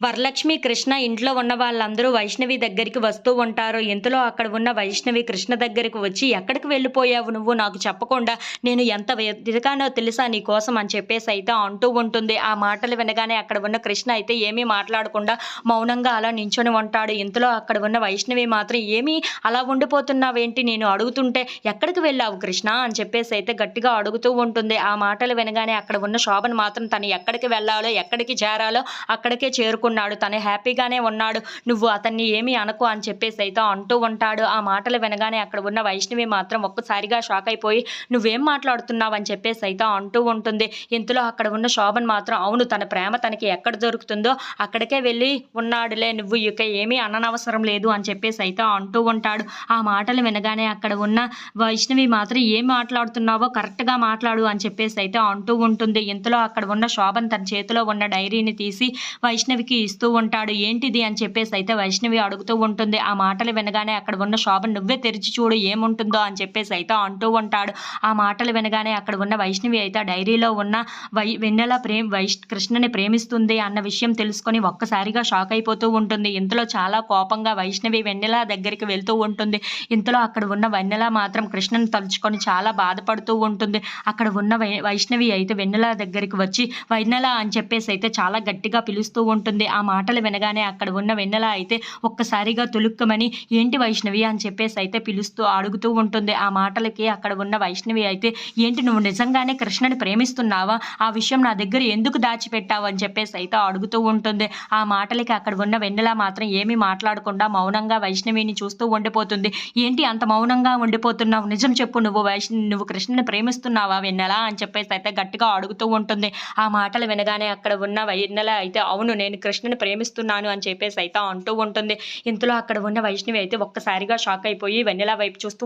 వరలక్ష్మి కృష్ణ ఇంట్లో ఉన్న వాళ్ళందరూ వైష్ణవి దగ్గరికి వస్తూ ఉంటారు. ఇంతలో అక్కడ ఉన్న వైష్ణవి కృష్ణ దగ్గరికి వచ్చి ఎక్కడికి వెళ్ళిపోయావు నువ్వు? నాకు చెప్పకుండా నేను ఎంత వెతికానో తెలుసా నీ కోసం? అని చెప్పేసి అయితే అంటూ ఉంటుంది. ఆ మాటలు వినగానే అక్కడ ఉన్న కృష్ణ అయితే ఏమీ మాట్లాడకుండా మౌనంగా అలా నించొని ఉంటాడు. ఇంతలో అక్కడ ఉన్న వైష్ణవి మాత్రం ఏమీ? అలా ఉండిపోతున్నావేంటి? నేను అడుగుతుంటే ఎక్కడికి వెళ్ళావు కృష్ణ? అని చెప్పేసి అయితే గట్టిగా అడుగుతూ ఉంటుంది. ఆ మాటలు వినగానే అక్కడ ఉన్న శోభన్ మాత్రం తను ఎక్కడికి వెళ్ళాలో ఎక్కడికి చేరాలో అక్కడికే అనుకున్నాడు. తను హ్యాపీగానే ఉన్నాడు. నువ్వు అతన్ని ఏమీ అనకు అని చెప్పేసి అయితే అంటూ ఉంటాడు. ఆ మాటలు వినగానే అక్కడ ఉన్న వైష్ణవి మాత్రం ఒక్కసారిగా షాక్ అయిపోయి నువ్వేం మాట్లాడుతున్నావు అని చెప్పేసి అయితే అంటూ ఉంటుంది. ఇంతలో అక్కడ ఉన్న శోభన్ మాత్రం అవును తన ప్రేమ తనకి ఎక్కడ దొరుకుతుందో అక్కడికే వెళ్ళి ఉన్నాడులే నువ్వు ఇక ఏమీ అననవసరం లేదు అని చెప్పేసి అయితే అంటూ ఉంటాడు. ఆ మాటలు వినగానే అక్కడ ఉన్న వైష్ణవి మాత్రం ఏం మాట్లాడుతున్నావో కరెక్ట్గా మాట్లాడు అని చెప్పేసి అయితే అంటూ ఉంటుంది. ఇంతలో అక్కడ ఉన్న శోభన్ తన చేతిలో ఉన్న డైరీని తీసి వైష్ణవికి ఇస్తూ ఉంటాడు. ఏంటిది? అని చెప్పేసి అయితే వైష్ణవి అడుగుతూ ఉంటుంది. ఆ మాటలు వినగానే అక్కడ ఉన్న శోభన్ నువ్వే తెరిచి చూడు ఏముంటుందో అని చెప్పేసి అయితే అంటూ ఉంటాడు. ఆ మాటలు వినగానే అక్కడ ఉన్న వైష్ణవి అయితే డైరీలో ఉన్న వై వెన్నెల ప్రేమ వైష్ కృష్ణని ప్రేమిస్తుంది అన్న విషయం తెలుసుకొని ఒక్కసారిగా షాక్ అయిపోతూ ఉంటుంది. ఇంతలో చాలా కోపంగా వైష్ణవి వెన్నెల దగ్గరికి వెళ్తూ ఉంటుంది. ఇంతలో అక్కడ ఉన్న వెన్నెల మాత్రం కృష్ణని తలుచుకొని చాలా బాధపడుతూ ఉంటుంది. అక్కడ ఉన్న వై వైష్ణవి అయితే వెన్నెల దగ్గరికి వచ్చి వెన్నెల అని చెప్పేసి అయితే చాలా గట్టిగా పిలుస్తూ ఉంటుంది. ఆ మాటలు వినగానే అక్కడ ఉన్న వెన్నెల అయితే ఒక్కసారిగా తులుక్కమని ఏంటి వైష్ణవి? అని చెప్పేసి అయితే పిలుస్తూ అడుగుతూ ఉంటుంది. ఆ మాటలకి అక్కడ ఉన్న వైష్ణవి అయితే ఏంటి నువ్వు నిజంగానే కృష్ణని ప్రేమిస్తున్నావా? ఆ విషయం నా దగ్గర ఎందుకు దాచిపెట్టావు? అని చెప్పేసి అయితే అడుగుతూ ఉంటుంది. ఆ మాటలకి అక్కడ ఉన్న వెన్నెల మాత్రం ఏమీ మాట్లాడకుండా మౌనంగా వైష్ణవిని చూస్తూ ఉండిపోతుంది. ఏంటి అంత మౌనంగా ఉండిపోతున్నావు? నిజం చెప్పు నువ్వు వైష్ణవి నువ్వు కృష్ణని ప్రేమిస్తున్నావా వెన్నెల? అని చెప్పేసి అయితే గట్టిగా అడుగుతూ ఉంటుంది. ఆ మాటలు వినగానే అక్కడ ఉన్న వెన్నెల అయితే అవును నేను కృష్ణ కృష్ణని ప్రేమిస్తున్నాను అని చెప్పేసి అయితే అంటూ ఉంటుంది. ఇంతలో అక్కడ ఉన్న వైష్ణవి అయితే ఒక్కసారిగా షాక్ అయిపోయి వెన్నెల వైపు చూస్తూ